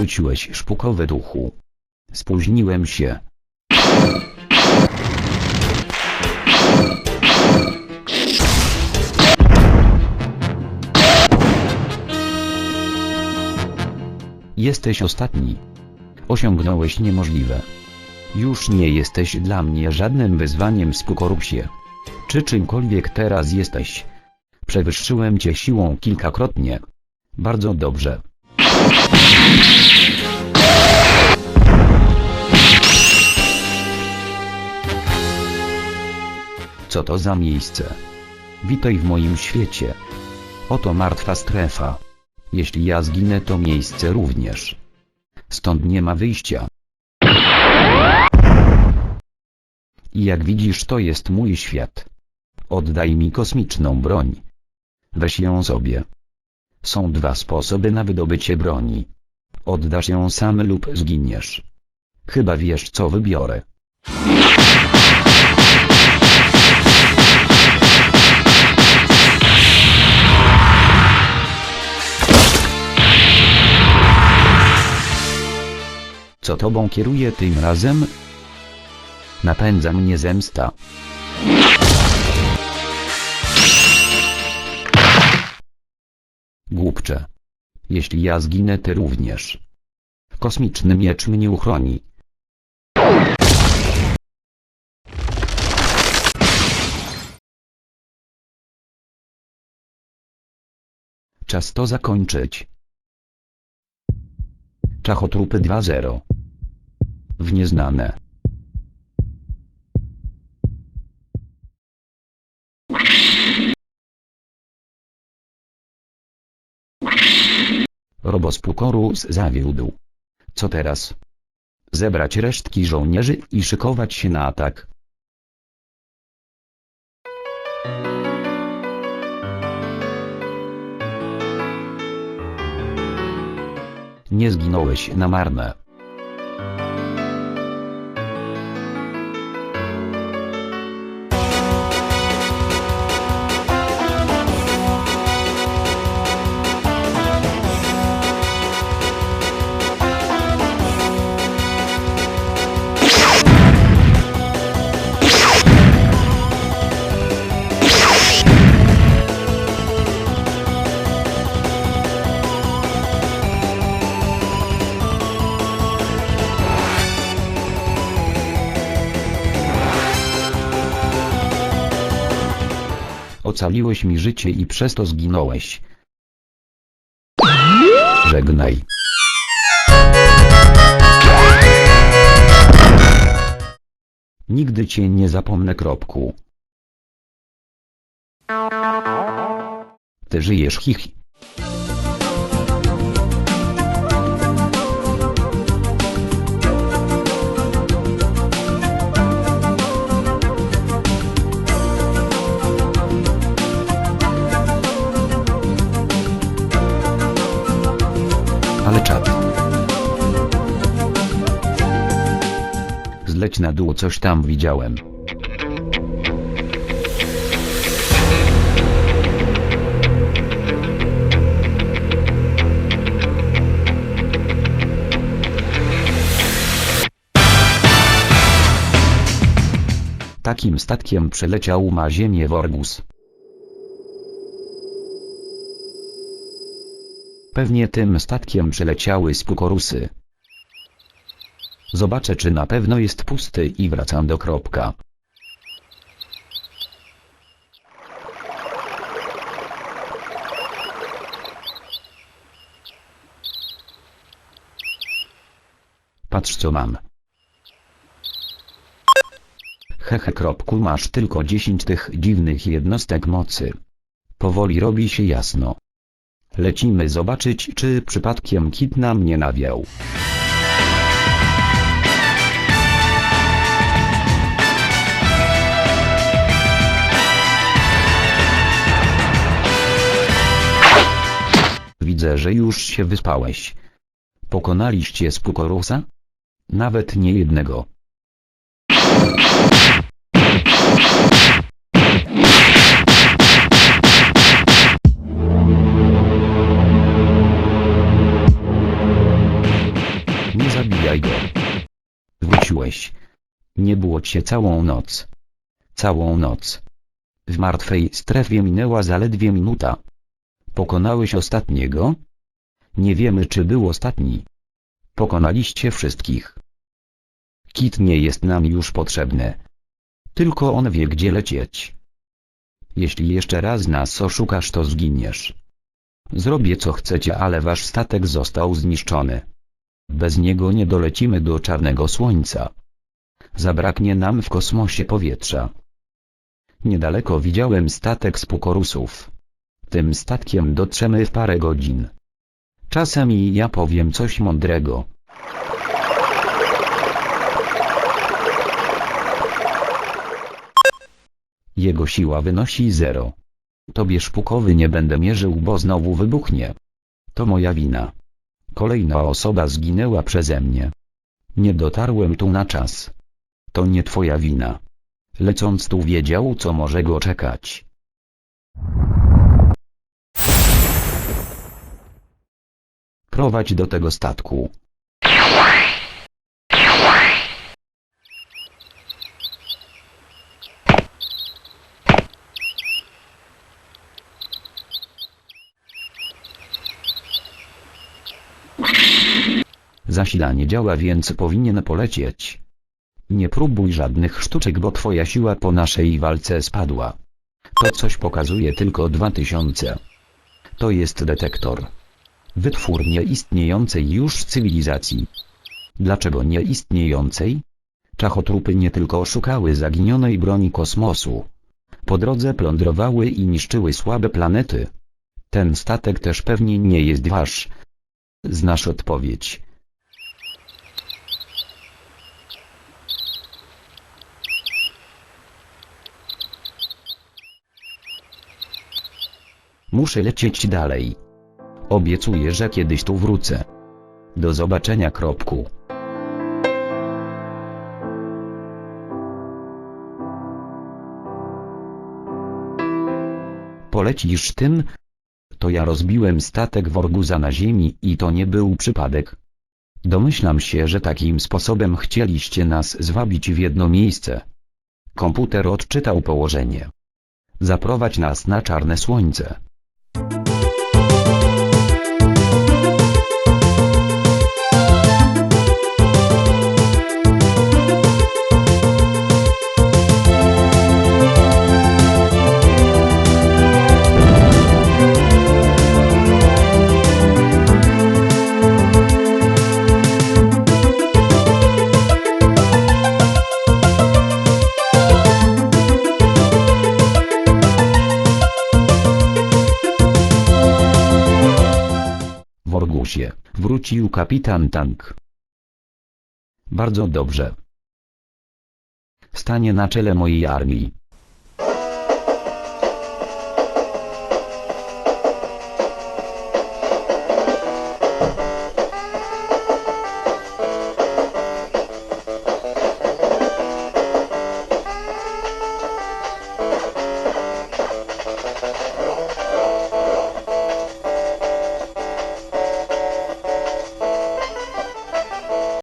wróciłeś szpukowy duchu. Spóźniłem się. Jesteś ostatni. Osiągnąłeś niemożliwe. Już nie jesteś dla mnie żadnym wyzwaniem Spukorusie. Czy czymkolwiek teraz jesteś? Przewyższyłem cię siłą kilkakrotnie. Bardzo dobrze. Co to za miejsce? Witaj w moim świecie. Oto martwa strefa. Jeśli ja zginę to miejsce również. Stąd nie ma wyjścia. I jak widzisz to jest mój świat. Oddaj mi kosmiczną broń. Weź ją sobie. Są dwa sposoby na wydobycie broni. Oddasz ją sam lub zginiesz. Chyba wiesz co wybiorę. Co tobą kieruje tym razem? Napędza mnie zemsta. Jeśli ja zginę ty również. Kosmiczny miecz mnie uchroni. Czas to zakończyć. Czachotrupy 2.0 W nieznane. Robospukorus zawiódł. Co teraz? Zebrać resztki żołnierzy i szykować się na atak. Nie zginąłeś na marne. Ocaliłeś mi życie i przez to zginąłeś. Żegnaj. Nigdy cię nie zapomnę kropku. Ty żyjesz hihi. Na dół coś tam widziałem. Takim statkiem przeleciał ma ziemię Worgus. Pewnie tym statkiem przeleciały spukorusy. Zobaczę czy na pewno jest pusty i wracam do kropka. Patrz co mam. Hehe kropku masz tylko 10 tych dziwnych jednostek mocy. Powoli robi się jasno. Lecimy zobaczyć czy przypadkiem kit nam nie nawiał. widzę, że już się wyspałeś. Pokonaliście Spukorusa? Nawet nie jednego. Nie zabijaj go. Wróciłeś. Nie było cię całą noc. Całą noc. W martwej strefie minęła zaledwie minuta. Pokonałeś ostatniego? Nie wiemy czy był ostatni. Pokonaliście wszystkich. Kit nie jest nam już potrzebny. Tylko on wie gdzie lecieć. Jeśli jeszcze raz nas oszukasz to zginiesz. Zrobię co chcecie ale wasz statek został zniszczony. Bez niego nie dolecimy do czarnego słońca. Zabraknie nam w kosmosie powietrza. Niedaleko widziałem statek z Pukorusów. Tym statkiem dotrzemy w parę godzin. Czasem i ja powiem coś mądrego. Jego siła wynosi zero. Tobie szpukowy nie będę mierzył bo znowu wybuchnie. To moja wina. Kolejna osoba zginęła przeze mnie. Nie dotarłem tu na czas. To nie twoja wina. Lecąc tu wiedział co może go czekać. Prowadź do tego statku. Zasilanie działa więc powinien polecieć. Nie próbuj żadnych sztuczek bo twoja siła po naszej walce spadła. To coś pokazuje tylko 2000. To jest detektor. Wytwór nieistniejącej już cywilizacji. Dlaczego nieistniejącej? Czachotrupy nie tylko szukały zaginionej broni kosmosu. Po drodze plądrowały i niszczyły słabe planety. Ten statek też pewnie nie jest wasz. Znasz odpowiedź. Muszę lecieć dalej. Obiecuję, że kiedyś tu wrócę. Do zobaczenia kropku. Polecisz tym? To ja rozbiłem statek Worguza na ziemi i to nie był przypadek. Domyślam się, że takim sposobem chcieliście nas zwabić w jedno miejsce. Komputer odczytał położenie. Zaprowadź nas na czarne słońce. Worgusie, wrócił kapitan Tank. Bardzo dobrze. Stanie na czele mojej armii.